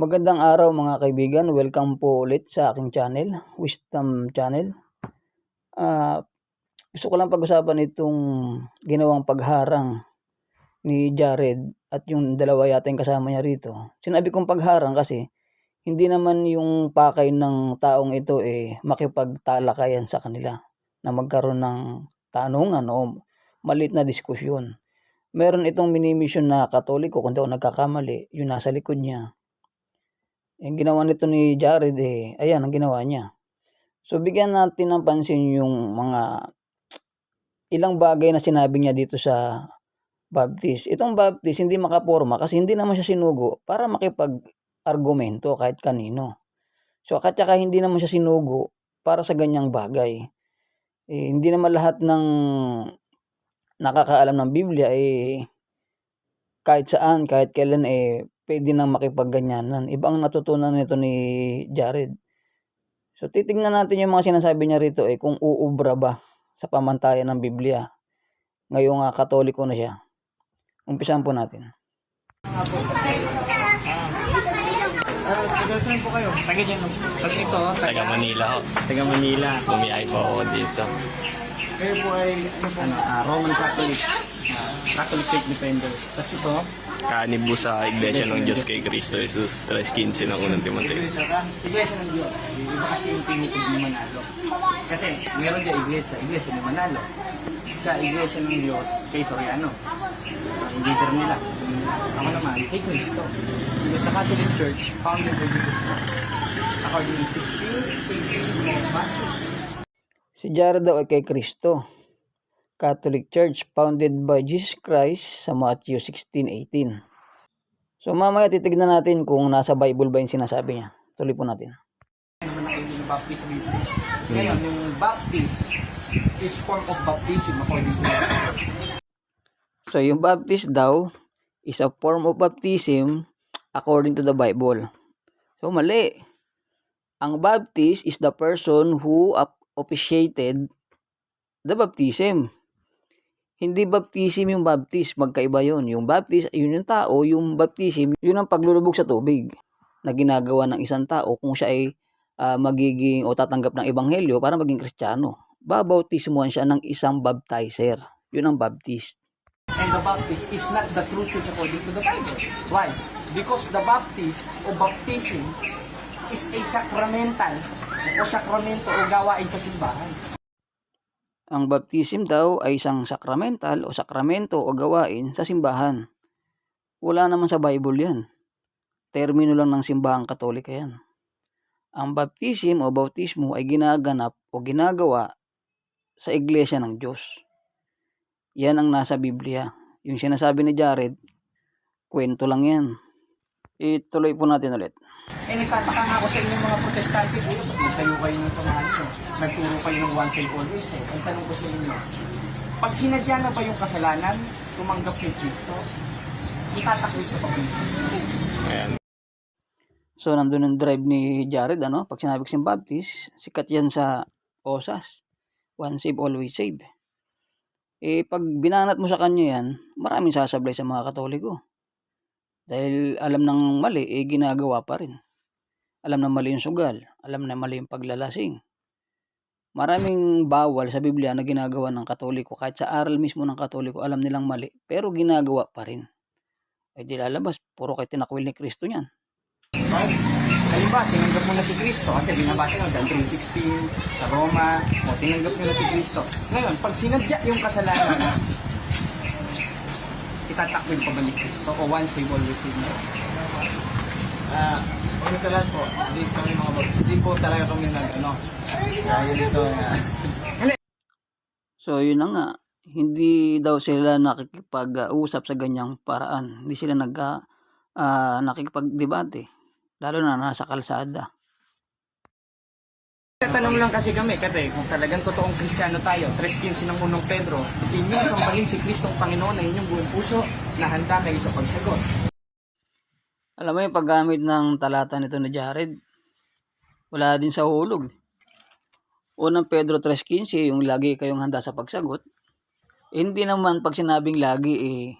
Magandang araw mga kaibigan, welcome po ulit sa aking channel, Wisdom Channel. Ah, gusto ko lang pag-usapan itong ginawang pagharang ni Jared at yung dalawa yata yung kasama niya rito. Sinabi kong pagharang kasi hindi naman yung pakay ng taong ito eh makipagtalakayan sa kanila na magkaroon ng tanungan o maliit na diskusyon. Meron itong minimission na katoliko, kung ako nagkakamali, yung nasa likod niya. Yung ginawa nito ni Jared eh, ayan ang ginawa niya. So bigyan natin ng pansin yung mga ilang bagay na sinabi niya dito sa Baptist. Itong Baptist hindi makaporma kasi hindi naman siya sinugo para makipag-argumento kahit kanino. So at saka hindi naman siya sinugo para sa ganyang bagay. Eh, hindi naman lahat ng nakakaalam ng Biblia eh kahit saan, kahit kailan eh pwede nang makipagganyanan. Iba ang natutunan nito ni Jared. So titingnan natin yung mga sinasabi niya rito eh kung uubra ba sa pamantayan ng Biblia. Ngayong uh, katoliko na siya. Umpisahan po natin. Ah, taga saan po kayo? Taga dyan. Tapos ito, Taga Manila ho. taga Manila. Bumiyay po ako dito. Kayo po ay ano po? ah, Roman Catholic. Catholic Faith Defenders. Tapos ito, Kanibo sa Iglesia ng Diyos kay Cristo Jesus 3.15 ng unang Timoteo. Iglesia ka? Iglesia ng Diyos. Iba kasi yung tinitig ni Manalo. Kasi meron dyan Iglesia, Iglesia ni Manalo. Siya, Iglesia ng Diyos kay Soriano. Ang leader nila. Ako naman, kay Cristo. Because the Catholic Church, founded by Jesus Christ. According to 16, 18, of Matthew. Si Jared daw ay kay Kristo. Catholic Church founded by Jesus Christ sa Matthew 16:18. So mamaya titignan natin kung nasa Bible ba yung sinasabi niya. Tuloy po natin. Ngayon, yung baptist is form of baptism according to So yung baptist daw is a form of baptism according to the Bible. So mali. Ang baptist is the person who officiated the baptism. Hindi baptism yung baptist, magkaiba yon. Yung baptist, yun yung tao, yung baptism, yun ang paglulubog sa tubig na ginagawa ng isang tao kung siya ay ah, magiging o tatanggap ng ebanghelyo para maging kristyano. Babautismuhan siya ng isang baptizer. Yun ang baptist. And the baptist is not the true church according to the Bible. Why? Because the baptist o baptism is a sacramental o sakramento o gawain sa simbahan. Ang baptism daw ay isang sakramental o sakramento o gawain sa simbahan. Wala naman sa Bible yan. Termino lang ng simbahang katolika yan. Ang baptism o bautismo ay ginaganap o ginagawa sa iglesia ng Diyos. Yan ang nasa Biblia. Yung sinasabi ni Jared, kwento lang yan. Ituloy po natin ulit. Eh nagtataka nga ako sa inyong mga protestante po, nagtayo kayo ng samahan nyo, nagturo kayo ng one save always eh. Ang tanong ko sa inyo, pag sinadya na ba yung kasalanan, tumanggap ni Kristo, itatakbo sa pagkakas. Ayan. So, nandun yung drive ni Jared, ano? Pag sinabi ko Baptist, sikat yan sa OSAS. One save, always save. Eh, pag binanat mo sa kanya yan, maraming sasablay sa mga katoliko. Dahil alam ng mali, eh, ginagawa pa rin. Alam na mali yung sugal. Alam na mali yung paglalasing. Maraming bawal sa Biblia na ginagawa ng katoliko. Kahit sa aral mismo ng katoliko, alam nilang mali. Pero ginagawa pa rin. Ay di lalabas, puro kay tinakwil ni Kristo niyan. Right? Halimbawa, tinanggap mo na si Kristo kasi binabasa mo Dan 3.16 sa Roma, o tinanggap mo na si Kristo. Ngayon, pag sinadya yung kasalanan, itatakbo pa ba ni Kristo o once save always save na? Ah, una sa lahat po, hindi kami mga bab- hindi po talaga kami nag ano. Kaya dito nga. So yun na nga, hindi daw sila nakikipag-usap sa ganyang paraan. Hindi sila nag ah, nakikipag-debate. Lalo na nasa kalsada. Tatanong lang kasi kami, kasi kung talagang totoong Kristiyano tayo, 3.15 ng unong Pedro, inyong sambalin si Kristong Panginoon na inyong buong puso na handa kayo sa pagsagot. Alam mo yung paggamit ng talata nito ni Jared, wala din sa hulog. Unang Pedro 3.15, yung lagi kayong handa sa pagsagot. Hindi naman pag sinabing lagi eh,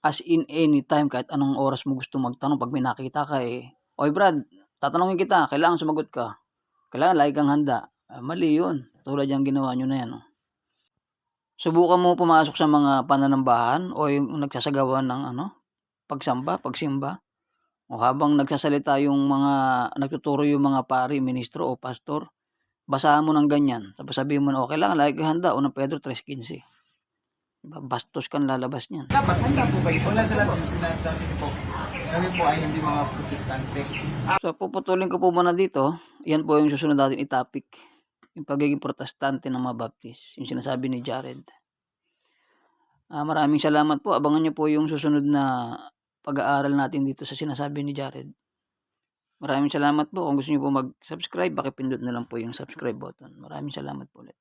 as in any time, kahit anong oras mo gusto magtanong, pag may nakita ka eh, Oy Brad, tatanungin kita, kailangan sumagot ka. Kailangan lagi kang handa. Ah, mali yun. Tulad yung ginawa nyo na yan. Oh. Subukan mo pumasok sa mga pananambahan o yung nagsasagawa ng ano, pagsamba, pagsimba. O habang nagsasalita yung mga, nagtuturo yung mga pari, ministro o pastor, basahan mo ng ganyan. Tapos sabihin mo na, okay lang, lagi kang handa. Unang Pedro 3.15. Bastos kang lalabas niyan. Dapat handa po kayo Una sa lahat, sinasabi ko po, kami po ay hindi mga protestante. So, puputulin ko po muna dito. Yan po yung susunod natin i-topic. Yung pagiging protestante ng mga baptist. Yung sinasabi ni Jared. Ah, maraming salamat po. Abangan niyo po yung susunod na pag-aaral natin dito sa sinasabi ni Jared. Maraming salamat po. Kung gusto niyo po mag-subscribe, pakipindot na lang po yung subscribe button. Maraming salamat po ulit.